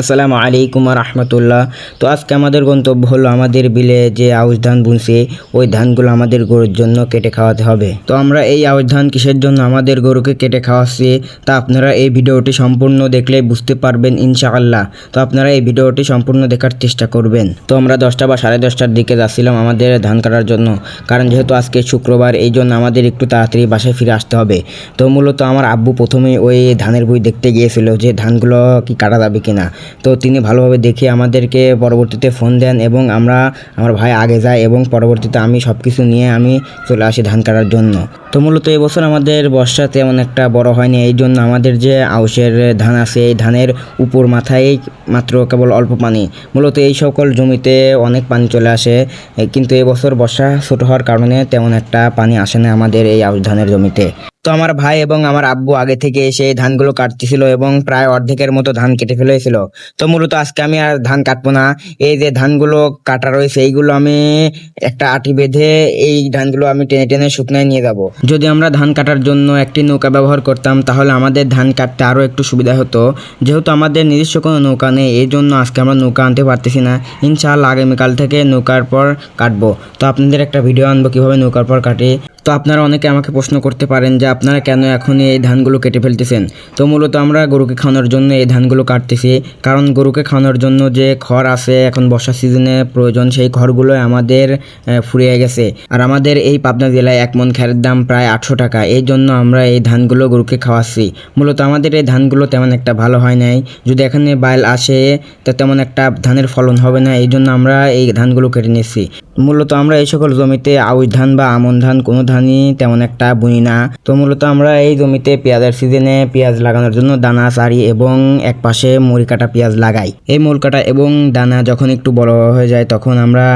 আসসালামু আলাইকুম রহমতুল্লাহ। তো আজকে আমাদের গন্তব্য হলো আমাদের বিলে যে আউশ ধান বুনছে, ওই ধানগুলো আমাদের গরুর জন্য কেটে খাওয়াতে হবে। তো আমরা এই আউশ ধান কিসের জন্য আমাদের গরুকে কেটে খাওয়াচ্ছি, তা আপনারা এই ভিডিওটি সম্পূর্ণ দেখলে বুঝতে পারবেন ইনশাআল্লাহ। তো আপনারা এই ভিডিওটি সম্পূর্ণ দেখার চেষ্টা করবেন। তো আমরা দশটা বা সাড়ে দশটার দিকে যাচ্ছিলাম আমাদের ধান কাটার জন্য, কারণ যেহেতু আজকে শুক্রবার, এই জন্য আমাদের একটু তাড়াতাড়ি বাসায় ফিরে আসতে হবে। তো মূলত আমার আব্বু প্রথমে ওই ধানের বই দেখতে গিয়েছিল যে ধানগুলো কি কাটা যাবে কিনা। তো তিনি ভালোভাবে দেখে আমাদেরকে পরবর্তীতে ফোন দেন এবং আমরা, আমার ভাই আগে যায় এবং পরবর্তীতে আমি সব কিছু নিয়ে আমি চলে আসি ধান কাটার জন্য। তো মূলত এবছর আমাদের বর্ষা তেমন একটা বড় হয়নি, এই জন্য আমাদের যে আউশের ধান আছে, এই ধানের উপর মাথায় মাত্র কেবল অল্প পানি। মূলত এই সকল জমিতে অনেক পানি চলে আসে, কিন্তু এবছর বর্ষা ছোট হওয়ার কারণে তেমন একটা পানি আসে না আমাদের এই আউশ ধানের জমিতে। তো আমার ভাই এবং আমার আব্বু আগে থেকে এসে ধানগুলো কাটতেছিল এবং প্রায় অর্ধেকের মতো ধান কেটে ফেলেছিল। তো মূলত আজকে আমি আর ধান কাটবো না। এই যে ধানগুলো কাটা রয়েছে, এইগুলো আমি একটা আটি বেঁধে এই ধানগুলো আমি টেনে টেনে শুকনায় নিয়ে যাব। যদি আমরা ধান কাটার জন্য একটি নৌকা ব্যবহার করতাম, তাহলে আমাদের ধান কাটতে আরও একটু সুবিধা হতো। যেহেতু আমাদের নিজস্ব কোনো নৌকা নেই, এই জন্য আজকে আমরা নৌকা আনতে পারতেছি না। ইনশাআল্লাহ আগামীকাল থেকে নৌকার পর কাটবো। তো আপনাদের একটা ভিডিও আনব কীভাবে নৌকার পর কাটে। তো আপনারা অনেকে আমাকে প্রশ্ন করতে পারেন যে আপনারা কেন এখন এই ধানগুলো কেটে ফেলতেছেন? তো মূলত আমরা গরুকে খাওয়ানোর জন্য এই ধানগুলো কাটতেছি। কারণ গরুকে খাওয়ানোর জন্য যে খড় আছে, এখন বর্ষা সিজনে প্রয়োজন সেই খড়গুলো আমাদের ফুরিয়ে গেছে। আর আমাদের এই পাবনা জেলায় এক মন খ্যারের দাম প্রায় আটশো টাকা। এই জন্য আমরা এই ধানগুলো গরুকে খাওয়াচ্ছি। মূলত আমাদের এই ধানগুলো তেমন একটা ভালো হয় নাই। যদি এখানে বাইল আসে, তো তেমন একটা ধানের ফলন হবে না। এই জন্য আমরা এই ধানগুলো কেটে নিচ্ছি। মূলত আমরা এই সকল জমিতে আউশ ধান বা আমন ধান কোনো ধানই তেমন একটা বুনি না। তো মূলত আমরা এই জমিতে পেঁয়াজের সিজনে পেঁয়াজ লাগানোর জন্য দানা, সারি এবং এক পাশে মুড়ি কাটা পেঁয়াজ লাগাই। এই মূল কাটা এবং দানা যখন একটু বড় হয়ে যায় তখন আমরা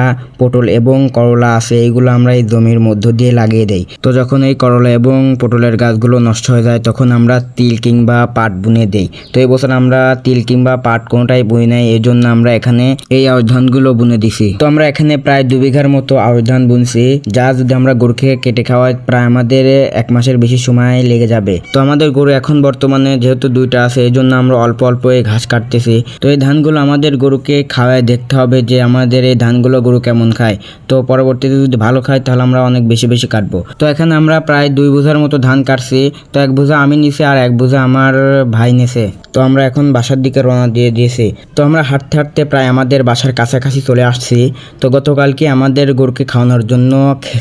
পটল এবং করলা আছে, এইগুলো আমরা এই জমির মধ্য দিয়ে লাগিয়ে দেই। তো যখন এই করলা এবং পটলের গাছগুলো নষ্ট হয়ে যায় তখন আমরা তিল কিংবা পাট বুনে দেই। তো এই বছর আমরা তিল কিংবা পাট কোনোটাই বুনি নাই, এই জন্য আমরা এখানে এই আউশ ধানগুলো বুনে দিছি। তো আমরা এখানে প্রায় দু বিঘার মতো আউশ ধান বুনছি, যা যদি আমরা গরুকে কেটে খাওয়াই প্রায় আমাদের এক মাসের বেশি সময় লেগে যাবে। তো আমাদের গরু এখন বর্তমানে যেহেতু দুইটা আছে এই জন্য আমরা অল্প অল্প এই ঘাস কাটতেছি। তো এই ধানগুলো আমাদের গরুকে খাওয়ায় দেখতে হবে যে আমাদের এই ধানগুলো গরু কেমন খায়। তো পরবর্তীতে যদি ভালো খায়, তাহলে আমরা অনেক বেশি বেশি কাটবো। তো এখানে আমরা প্রায় দুই বোঝার মতো ধান কাটছি। তো এক বোঝা আমি নিছি আর এক বোঝা আমার ভাই নেছে। তো আমরা এখন বাসার দিকে রওনা দিয়ে দিয়েছি। তো আমরা হাঁটতে হাঁটতে প্রায় আমাদের বাসার কাছাকাছি চলে আসছি। তো গতকালকে আমাদের গরুকে খাওয়ানোর জন্য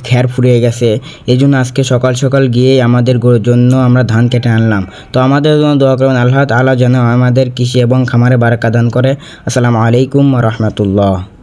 খ্যার ফুরিয়ে গেছে। এই জন্য আজকে সকাল সকাল গিয়ে আমাদের জন্য আমরা ধান কেটে আনলাম। তো আমাদের জন্য দোয়া করবেন, আল্লাহ আল্লাহ যেন আমাদের কৃষি এবং খামারে বারাকা দান করে। আসসালামু আলাইকুম রহমতুল্লাহ।